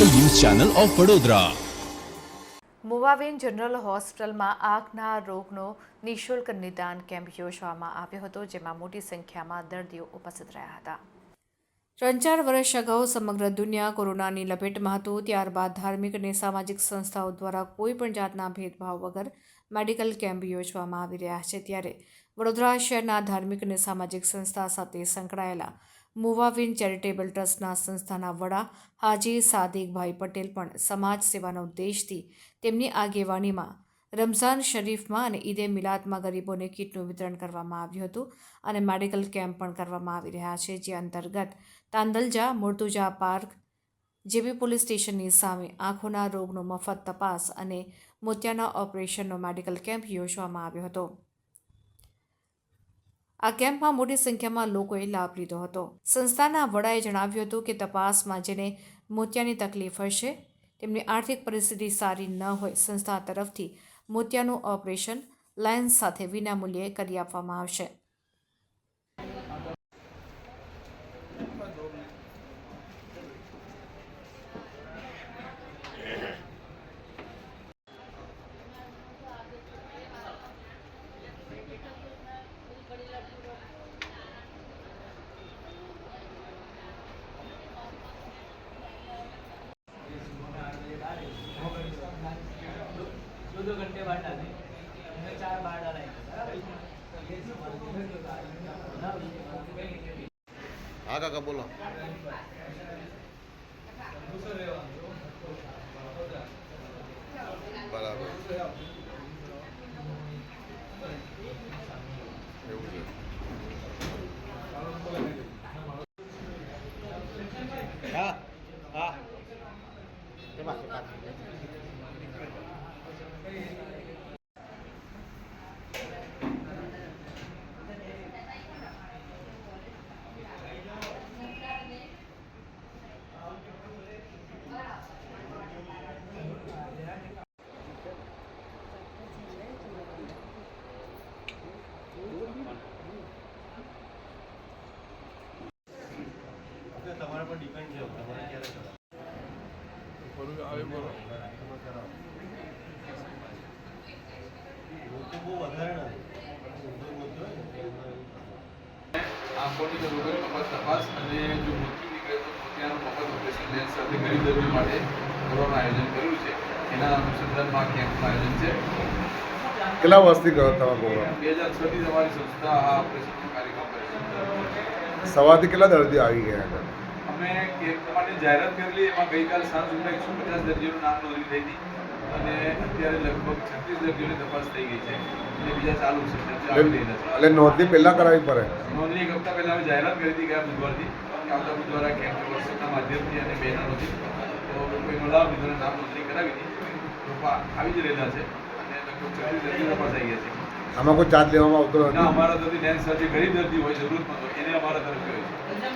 Channel of Vadodara. મુવાવેન general હોસ્પિટલમાં આંખના રોગનો નિઃશુલ્ક નિદાન કેમ્પ યોજવામાં આવ્યો હતો જેમાં મોટી સંખ્યામાં દર્દીઓ ઉપસ્થિત રહ્યા હતા. ત્રણ ચાર વર્ષ અગાઉ સમગ્ર દુનિયા કોરોનાની લપેટમાં હતું ત્યારબાદ ધાર્મિક અને સામાજિક સંસ્થાઓ દ્વારા કોઈ પણ જાતના ભેદભાવ વગર મેડિકલ કેમ્પ યોજવામાં આવી રહ્યા છે. ત્યારે વડોદરા શહેરના ધાર્મિક અને સામાજિક સંસ્થા સાથે સંકળાયેલા મુવાવિન ચેરિટેબલ ટ્રસ્ટના સંસ્થાના વડા હાજી સાદિકભાઈ પટેલ પણ સમાજ સેવાના ઉદ્દેશથી તેમની આગેવાનીમાં રમઝાન શરીફમાં અને ઈદે મિલાદમાં ગરીબોને કીટનું વિતરણ કરવામાં આવ્યું હતું અને મેડિકલ કેમ્પ પણ કરવામાં આવી રહ્યા છે, જે અંતર્ગત તાંદલજા, મુર્તુજા પાર્ક જેબી પોલીસ સ્ટેશનની સામે આંખોના રોગનો મફત તપાસ અને મોતિયાના ઓપરેશનનો મેડિકલ કેમ્પ યોજવામાં આવ્યો હતો. આ કેમ્પમાં મોટી સંખ્યામાં લોકોએ લાભ લીધો હતો. સંસ્થાના વડાએ જણાવ્યું હતું કે તપાસમાં જેને મોતિયાની તકલીફ હશે, તેમની આર્થિક પરિસ્થિતિ સારી ન હોય, સંસ્થા તરફથી મોતિયાનું ઓપરેશન લાયન્સ સાથે વિનામૂલ્યે કરી આપવામાં આવશે. दो दो घंटे बाद डालें हमने चार बार डाला है હા કાકા બોલો બરાબર એવું છે હા હા તમારા પર ડિપેન્ડ છે તમારે ક્યારે લોકો આવે બોલો. નથી આંખોની રોગોની મફત તપાસ અને જો મોતિયું નીકળે તો મોતિયાનું મફત ઓપરેશન લેન્સ સાથે ગરીબ દર્દી માટે કરવાનું આયોજન કર્યું છે. એના અનુસંધાનમાં કેમ્પનું આયોજન છે. કેટલા વર્ષથી કરો તમે પ્રોગ્રામ બે હજાર છથી તમારી સંસ્થા આ ઓપરેશનનો કાર્યક્રમ કરે છે. સવારથી કેટલા દર્દી આવી ગયા હતા? અમે કેમ્પ માટે જાહેરાત કરેલી એમાં ગઈકાલ સાંજ સુધીમાં એકસો પચાસ દર્દીઓનું નામ નોંધણી થઈ હતી. અને અત્યારે લગભગ છત્રીસ દર્દીઓની તપાસ થઈ ગઈ છે. અને બીજા ચાલુ છે. એટલે નોંધણી પહેલા કરાવવી પડે. નોંધણી એક હપ્તા પહેલાં અમે જાહેરાત કરી હતી ગયા બુધવારથી આવતા બુધવારે કેમ્પ વોટ્સએપના માધ્યમથી અને બેનરોથી. તો લોકો એનો લાભ લીધો નામ નોંધણી કરાવી હતી. લોકો આવી જ રહેલા છે. અને લગભગ છત્રીસ દર્દીઓ તપાસ થઈ ગયા છે. આમાં કોઈ ચાર્જ લેવામાં આવતો નથી. અમારા તરફથી ડેન્સર સાથે ગરીબ દર્દી હોય જરૂરત હોય એને અમારા તરફથી હોય છે.